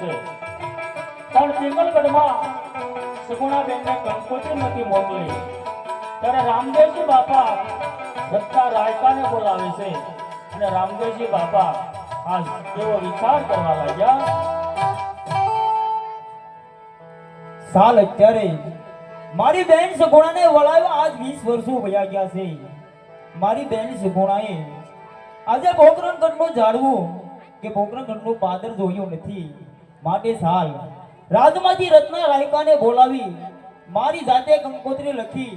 છે. પણ પિંગલગઢમાં સુગુણાબેનને કંકોત્રી નથી મોકલી ત્યારે રામદેવજી બાપા રસ્તા રાયકાને બોલાવે છે. અને રામદેવજી બાપા આ તેવો વિચાર કરવા લાગ્યા. સાલ અત્યારે મારી બેન સગુણાને વળાવ્યો આજ 20 વર્ષો વયા ગયા છે. મારી બેન સગુણાએ આજે પોકરણગઢનું ઝાડવું કે પોકરણગઢનું પાદર જોયું નથી. માટે સાલ. રાજમાંથી રત્ના રાયકાને બોલાવી મારી જાતે કંકોત્રી લખી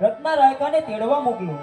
રત્ના રાયકાને તેડવા મોકલ્યો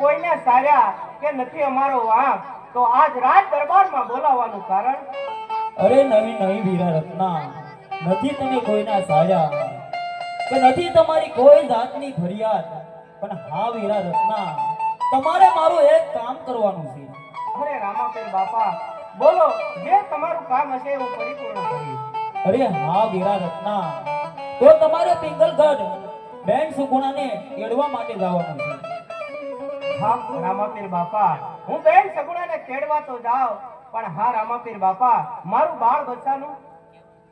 કોઈને સાર્યા કે નથી અમારો વાંક તો આજ રાજ દરબારમાં બોલાવવાનું કારણ? અરે નવી નવી વીરા રત્ના નથી તમે કોઈના સાર્યા. કે નથી તમારી કોઈ જાતની ફરિયાદ? પણ હા વીરા રત્ના તમારે મારું એક કામ કરવાનું છે. અરે રામાપીર બાપા બોલો જે તમારું કામ હશે હું પરિપૂર્ણ કરીશ અરે હા વીરા રત્ના તો તમારે પિંગલગઢ બેન સુગુણાને એડવા માટે જવાનું છે. હા રામાપીર બાપા. હું બેન સગુણાને કેડવા તો જાવ પણ હા રામાપીર બાપા મારું બાળ બચ્ચાનું?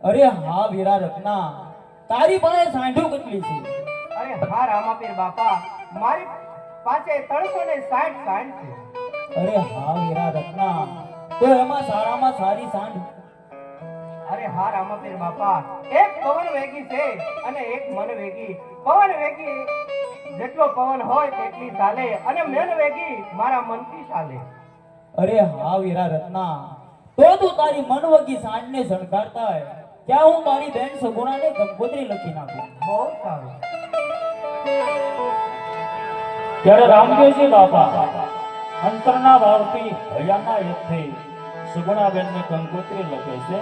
અરે હા વીરા રત્ના. તારી પાસે સાંઢું કેટલી છે? અરે હા રામાપીર બાપા મારી પાસે ત્રણસો ને સાઠ સાંઢ છે. અરે હા વીરા રત્ના. તો એમાં સારામાં સારી સાંઢ? અરે હા રામાપીર બાપા એક પવન વેગી છે અને એક મન વેગી. પવન વેગી જેટલો પવન હોય તેટલી ચાલે. અને મેન વેગી મારા મનથી ચાલે. અરે હા વીરા રત્ના. તો તું તારી મનવગી સાંજને શણગારતા હોય. ત્યાં હું મારી બેન સગુણાને ગંગોત્રી લખી નાખું? બહુ સારું. ત્યારે રામદેવજી બાપા અંતરના ભાવથી હૈયાના યથે સુગુણાબેનને ગંગોત્રી લખે છે.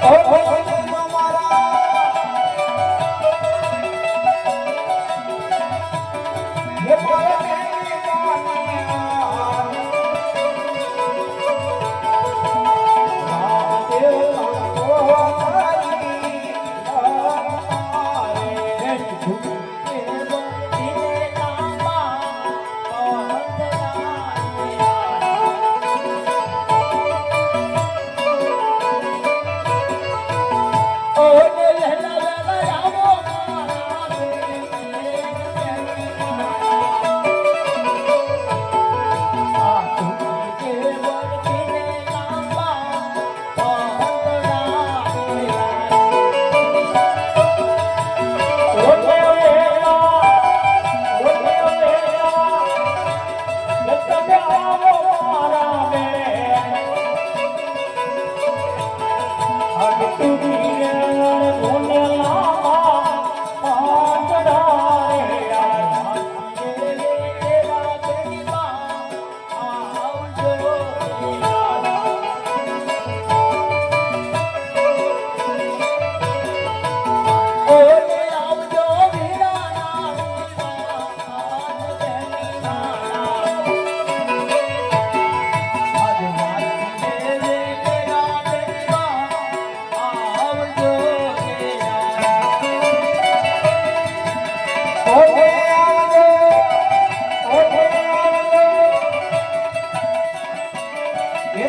哦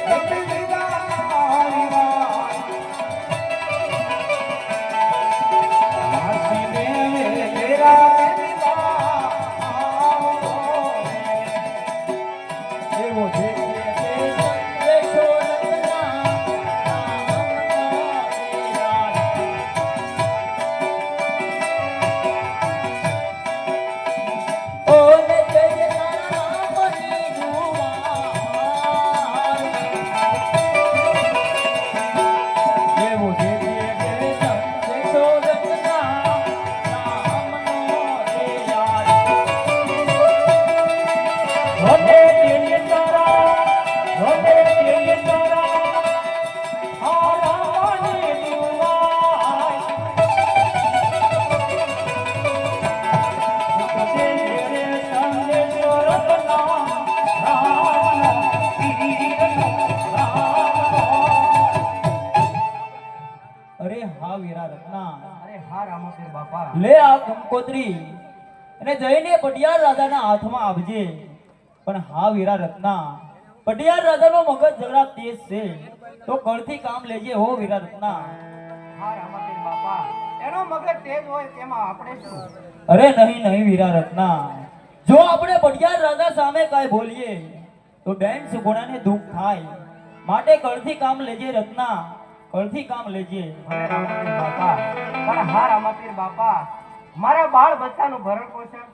Happy Diwali. લે આ કંકોત્રી અને જઈને પટિયાર રાજાના હાથમાં આપજે. પણ હા વીરા રત્ના પટિયાર રાજાનો મગજ જરા તેજ છે. તો કળથી કામ લેજે હો વીરા રત્ના. એનો મગજ તેજ હોય તેમાં આપણે શું? અરે નહીં નહીં વીરા રત્ના. જો આપણે પટિયાર રાજા સામે કાંઈ બોલીએ તો બેન સુગુણાને દુઃખ થાય. માટે કળથી કામ લેજે રત્ના. કળથી કામ લેજે બાપા. પણ હા, રામાપીર બાપા, મારા બાળ બચ્ચાનું ભરણ પોષણ?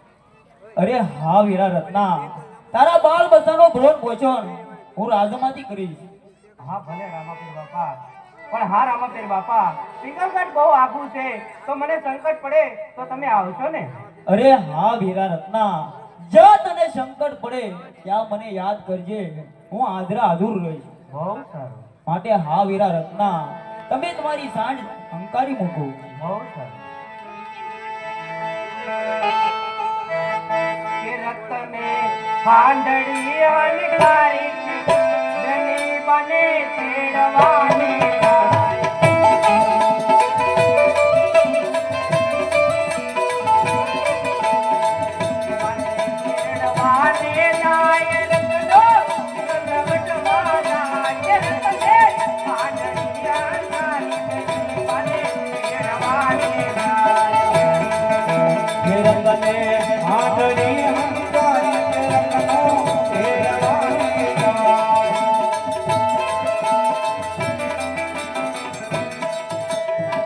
અરે હા, વીરા રત્ના. તારા બાળ બચ્ચાનો ભરણ પોષણ હું રાજમાંથી કરીશ. હા, ભલે, રામાપીર બાપા. પણ હા, રામાપીર બાપા, સિંગલગઢ બહુ આઘું છે, તો મને સંકટ પડે, તો તમે આવશો ને? અરે હા, વીરા રત્ના. જ્યાં તને સંકટ પડે, ત્યાં મને યાદ કરજે. હું આદરા આધુર રહીશ. બહુ સારું. માટે હા વીરા રત્ના તમે તમારી સાંજ હંકારી મૂકો. રતને હાંડળી હંકારી બને તેડવાની ને હાથડી